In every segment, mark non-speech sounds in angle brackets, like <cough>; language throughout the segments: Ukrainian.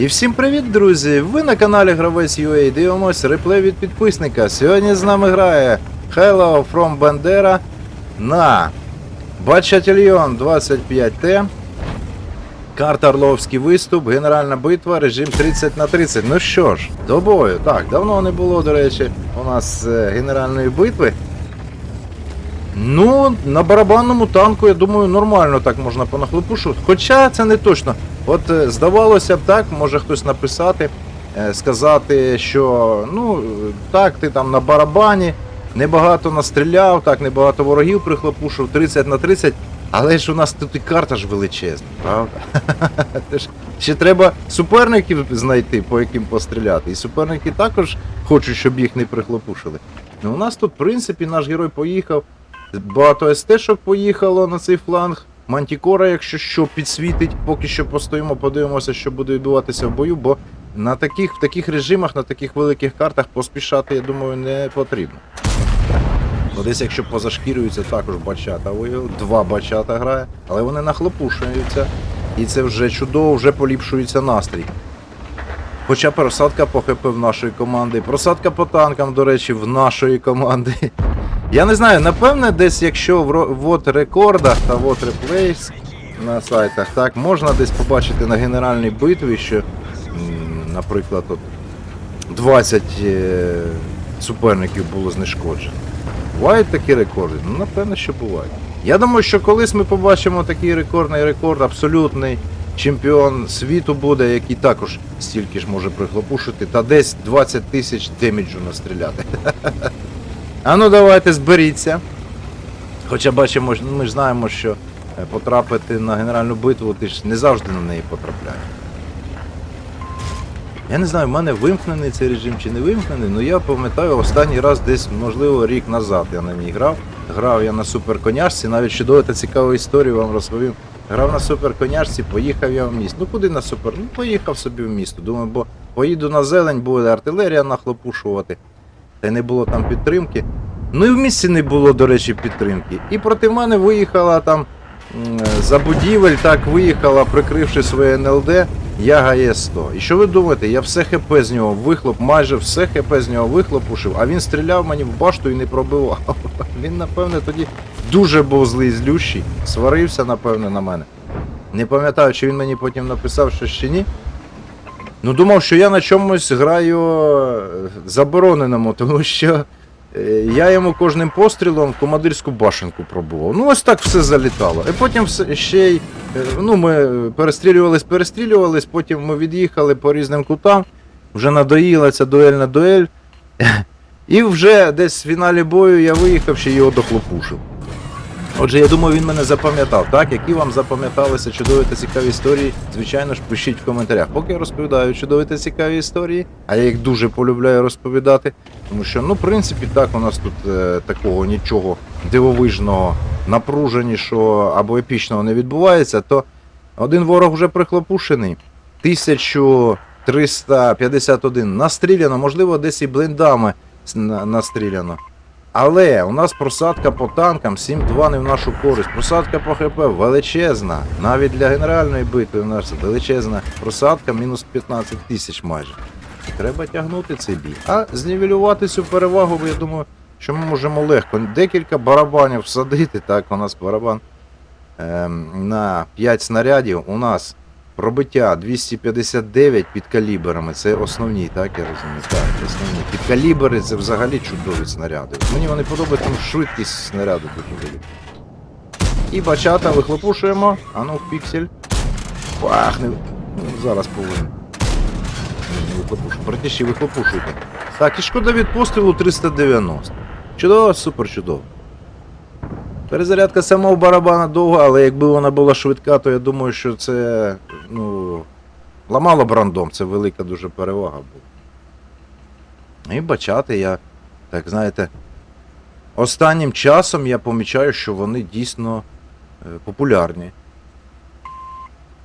І всім привіт, друзі! Ви на каналі Гравець UA дивимось реплей від підписника. Сьогодні з нами грає Hello from Bandera на Бачательйон 25T. Карта Орловський виступ, генеральна битва, режим 30 на 30. Ну що ж, до бою. Так, давно не було, до речі, у нас е, генеральної битви. Ну, на барабанному танку, я думаю, нормально так можна понахлопушувати. Хоча це не точно. От е, здавалося б так, може хтось написати, е, сказати, що ну так, ти там на барабані небагато настріляв, так, небагато ворогів прихлопушив, 30 на 30. Але ж у нас тут і карта ж величезна, правда? <laughs> Ще треба суперників знайти, по яким постріляти. І суперники також хочуть, щоб їх не прихлопушили. Ну, у нас тут, в принципі, наш герой поїхав. Багато СТ-шок поїхало на цей фланг. Мантікора, якщо що, підсвітить, поки що постоїмо, подивимося, що буде відбуватися в бою, бо на таких, в таких режимах, на таких великих картах поспішати, я думаю, не потрібно. Ну, десь якщо позашкірюються, також бачата виявили. Два бачата грає, але вони нахлопушуються. І це вже чудово, вже поліпшується настрій. Хоча просадка по ХП в нашої команди, просадка по танкам, до речі, в нашої команди. Я не знаю, напевне, десь якщо в вот рекордах та вот реплейс на сайтах, так, можна десь побачити на генеральній битві, що, наприклад, от 20 е, суперників було знешкоджено. Бувають такі рекорди? Ну, напевно, що бувають. Я думаю, що колись ми побачимо такий рекордний рекорд, абсолютний чемпіон світу буде, який також стільки ж може прихлопушити, та десь 20 тисяч деміджу настріляти. <laughs> А ну давайте зберіться. Хоча бачимо, ми ж знаємо, що е, потрапити на генеральну битву, ти ж не завжди на неї потрапляєш. Я не знаю, в мене вимкнений цей режим чи не вимкнений, але я пам'ятаю останній раз десь, можливо, рік назад я на ній грав. Грав я на суперконяшці, навіть чудову та цікаву історію вам розповім. Грав на суперконяшці, поїхав я в місто. Ну куди на супер? Ну поїхав собі в місто. Думаю, бо поїду на зелень, буде артилерія нахлопушувати. Й не було там підтримки. Ну і в місті не було, до речі, підтримки. І проти мене виїхала там за будівель, так виїхала, прикривши своє НЛД, я ГАЕ-100. І що ви думаєте, я все ХП з нього вихлоп, майже все ХП з нього вихлопушив, а він стріляв мені в башту і не пробивав. <laughs> Він, напевне, тоді дуже був злий злющий, сварився, напевне, на мене. Не пам'ятаю, чи він мені потім написав, що ще ні. Ну, думав, що я на чомусь граю е, забороненому, тому що е, я йому кожним пострілом в командирську башенку пробував. Ну, ось так все залітало. І потім ще й. е, Ну, ми перестрілювались, перестрілювались, потім ми від'їхали по різним кутам. Вже надоїла ця дуельна дуель. <laughs> І вже десь в фіналі бою я виїхав, ще його дохлопушив. Отже, я думаю, він мене запам'ятав. Так, які вам запам'яталися чудові та цікаві історії, звичайно ж, пишіть в коментарях. Поки я розповідаю чудові та цікаві історії, а я їх дуже полюбляю розповідати. Тому що, ну, в принципі, так, у нас тут е, такого нічого дивовижного, напруженішого або епічного не відбувається, то один ворог вже прихлопушений. 1351 настріляно, можливо, десь і блиндами настріляно. Але у нас просадка по танкам 7-2 не в нашу користь. Просадка по ХП величезна. Навіть для генеральної битви у нас величезна просадка мінус 15 тисяч майже. Треба тягнути цей бій. А знівелювати цю перевагу, я думаю, що ми можемо легко. Декілька барабанів всадити. Так, у нас барабан ем, на 5 снарядів. У нас пробиття 259 під калібрами. Це основні, так я розумію. Так, основні. Під калібри це взагалі чудові снаряди. Мені вони подобаються, тому швидкість снаряду дуже велика. І бачата вихлопушуємо. А ну, в піксель. Пахне. Ну, зараз повинен. Не вихлопушую. Братіші, вихлопушуйте. Так, і шкода від пострілу 390. Чудово, супер чудово. Перезарядка самого барабана довга, але якби вона була швидка, то я думаю, що це ну, ламало б рандом, це велика дуже перевага була. І бачати, я, так знаєте, останнім часом я помічаю, що вони дійсно е, популярні.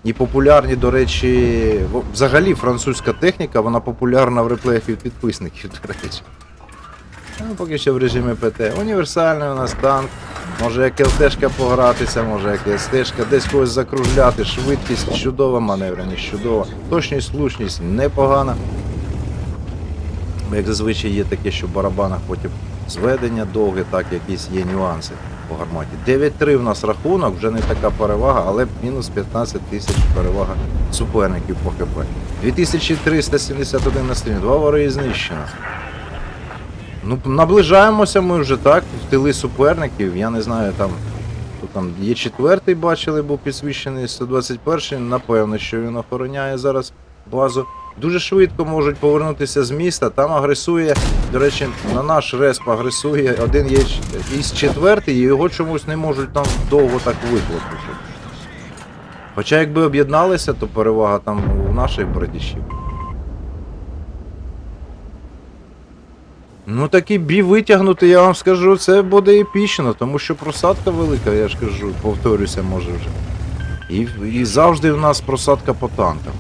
І популярні, до речі, взагалі французька техніка, вона популярна в реплеях від підписників, до речі. Ну, поки що в режимі ПТ. Універсальний у нас танк. Може як ЛТшка погратися, може як СТшка, десь когось закружляти, швидкість чудова, маневреність чудова, точність, влучність непогана. Як зазвичай є таке, що в барабанах потім зведення довге, так якісь є нюанси по гарматі. 9-3 в нас рахунок, вже не така перевага, але мінус 15 тисяч перевага суперників по ХП. 2371 на стрімі, два вори знищено. Ну, наближаємося ми вже так, в тили суперників. Я не знаю, там, хто там є четвертий, бачили, був підсвічений 121-й. Напевно, що він охороняє зараз базу. Дуже швидко можуть повернутися з міста. Там агресує, до речі, на наш респ агресує один є із четвертий, і його чомусь не можуть там довго так вихлопити. Хоча якби об'єдналися, то перевага там у наших братішів. Ну такий бій витягнути, я вам скажу, це буде епічно, тому що просадка велика, я ж кажу, повторюся, може вже. І, і завжди в нас просадка по танкам.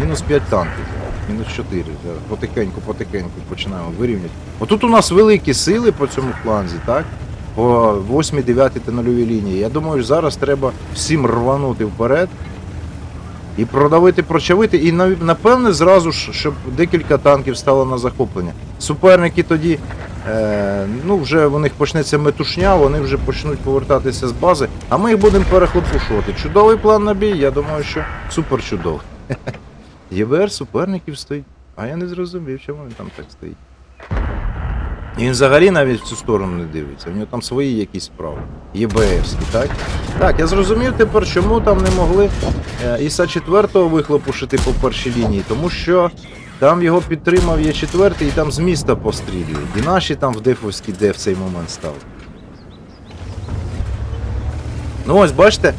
Мінус 5 танків, мінус 4. Потихеньку, потихеньку починаємо вирівняти. Отут у нас великі сили по цьому фланзі, так? По 8, 9 та 0 лінії. Я думаю, зараз треба всім рванути вперед. І продавити, прочавити, і напевне зразу ж, щоб декілька танків стало на захоплення. Суперники тоді, е, ну вже у них почнеться метушня, вони вже почнуть повертатися з бази, а ми їх будемо перехлопушувати. Чудовий план на бій, я думаю, що супер чудовий. <laughs> ЄБР суперників стоїть. А я не зрозумів, чому він там так стоїть. І він взагалі навіть в цю сторону не дивиться. У нього там свої якісь справи. ЄБРські, так? Так, я зрозумів тепер, чому там не могли е, Іса 4 вихлопушити по першій лінії, тому що там його підтримав є 4 і там з міста пострілюють. І наші там в Дефовській де в цей момент стали. Ну ось, бачите,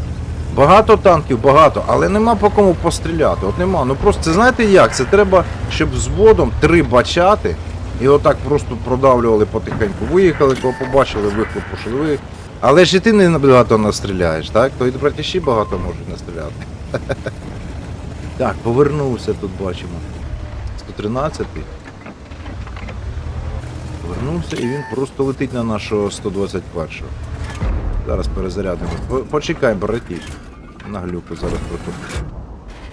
багато танків, багато, але нема по кому постріляти. От нема. Ну просто це знаєте як? Це треба, щоб взводом три бачати. І отак просто продавлювали потихеньку. Виїхали, кого побачили, вихлопушили. Ви... Але ж і ти не багато настріляєш, так? То і братіші багато можуть настріляти. <laughs> Так, повернувся тут бачимо. 113. й Повернувся і він просто летить на нашого 121-го. Зараз перезарядимо. Почекай, братіш. На глюку зараз протопчу.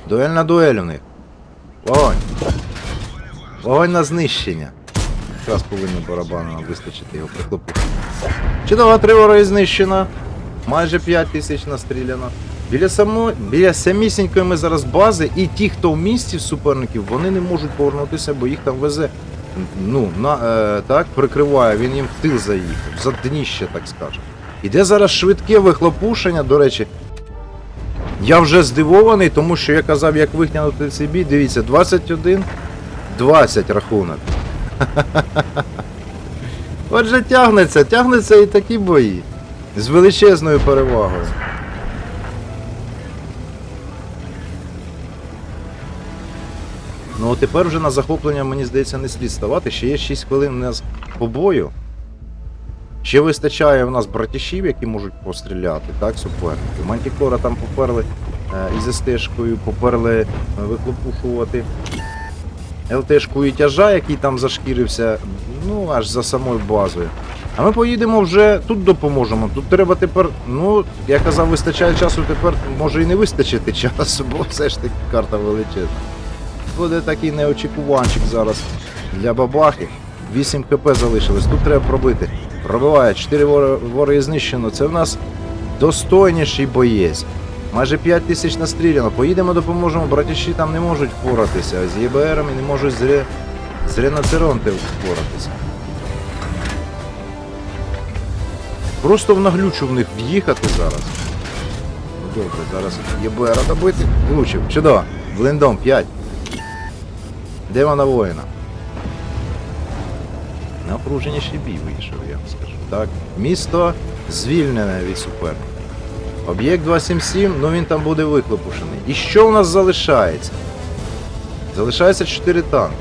Дуель на дуель у них. Вогонь. Вогонь на знищення. Якраз повинно барабану вистачити його прихлопити. Чудова тривора знищена. Майже 5 тисяч настріляно. Біля само... біля самісінької ми зараз бази, і ті, хто в місті суперників, вони не можуть повернутися, бо їх там везе. Ну, на, е, так, прикриває, він їм в тил заїхав, за дніще, так скажемо. Іде зараз швидке вихлопушення, до речі. Я вже здивований, тому що я казав, як витягнути цей бій. Дивіться, 21, 20 рахунок. <laughs> Отже, тягнеться, тягнеться і такі бої. З величезною перевагою. Ну, от тепер вже на захоплення, мені здається, не слід ставати. Ще є 6 хвилин у нас по бою. Ще вистачає в нас братішів, які можуть постріляти, так, суперники. Мантікора там поперли е, із СТ-шкою, поперли е, вихлопушувати. ЛТшку і тяжа, який там зашкірився, ну аж за самою базою. А ми поїдемо вже тут допоможемо. Тут треба тепер, ну, я казав, вистачає часу, тепер може і не вистачити часу, бо все ж таки карта величезна. Буде такий неочікуванчик зараз для бабахи. 8 хп залишилось. Тут треба пробити. Пробиває, 4 вори, вори знищено. Це в нас достойніший боєць. Майже 5 тисяч настріляно. Поїдемо, допоможемо. Братіші там не можуть впоратися. З ЄБРами не можуть з, ре... з Реноцеронти впоратися. Просто в наглючу в них в'їхати зараз. Ну добре, зараз ЄБР добити. Влучив. Чудово. Блиндом 5. Де вона воїна? Напруженіший бій вийшов, я вам скажу. Так, місто звільнене від суперника. Об'єкт 277, ну він там буде виклопушений. І що у нас залишається? Залишається 4 танки.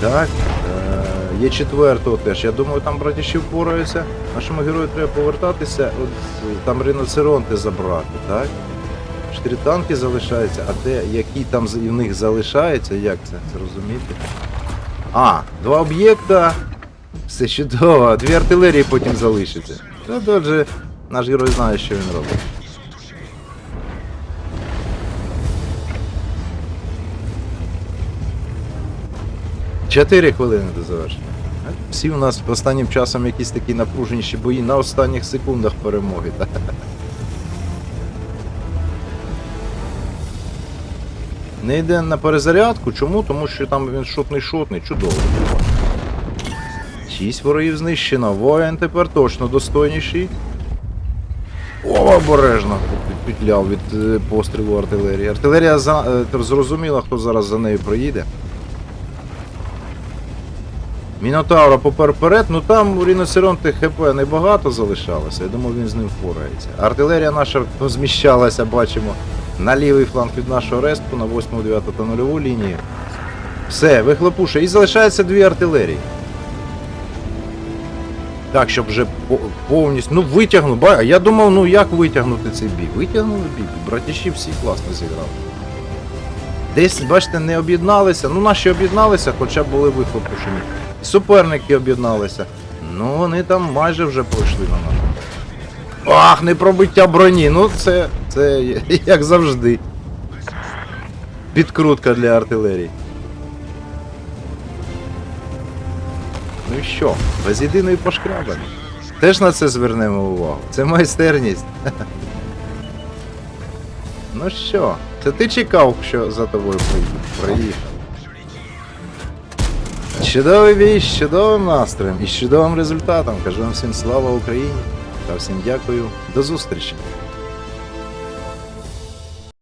Так, е, є четвертого теж. Я думаю, там братіші впораються. Нашому герою треба повертатися, от там ріноцеронти забрати, так? Чотири танки залишаються, а де які там в них залишаються, як це зрозуміти? А, два об'єкта. Все чудово. Дві артилерії потім залишиться. Ну, тут же наш герой знає, що він робить. Чотири хвилини до завершення. Всі у нас останнім часом якісь такі напруженіші бої на останніх секундах перемоги. <laughs> Не йде на перезарядку. Чому? Тому що там він шотний шотний, чудово. Шість ворогів знищено. Воїн тепер точно достойніший. О, обережно підпетляв від е, пострілу артилерії. Артилерія за, е, зрозуміла, хто зараз за нею проїде. Мінотавра попер вперед, ну там у Ріноцеронти ХП небагато залишалося, я думаю, він з ним впорається. Артилерія наша розміщалася, бачимо, на лівий фланг від нашого респу на 8, 9 та 0 лінії. Все, вихлопуша. І залишається дві артилерії. Так, щоб вже повністю. Ну, витягну. А Я думав, ну як витягнути цей бій? Витягнули бій. Братіші всі класно зіграли. Десь, бачите, не об'єдналися. Ну, наші об'єдналися, хоча були вихлопушені. Суперники об'єдналися. Ну, вони там майже вже пройшли на нас. Ах, не пробиття броні. Ну, це, це як завжди. Підкрутка для артилерії. Ну і що? Без єдиної пошкрябини. Теж на це звернемо увагу. Це майстерність. <laughs> Ну що, це ти чекав, що за тобою приїхав? Чудовий бій, з чудовим настроєм і чудовим результатом. Кажу вам всім слава Україні та всім дякую. До зустрічі.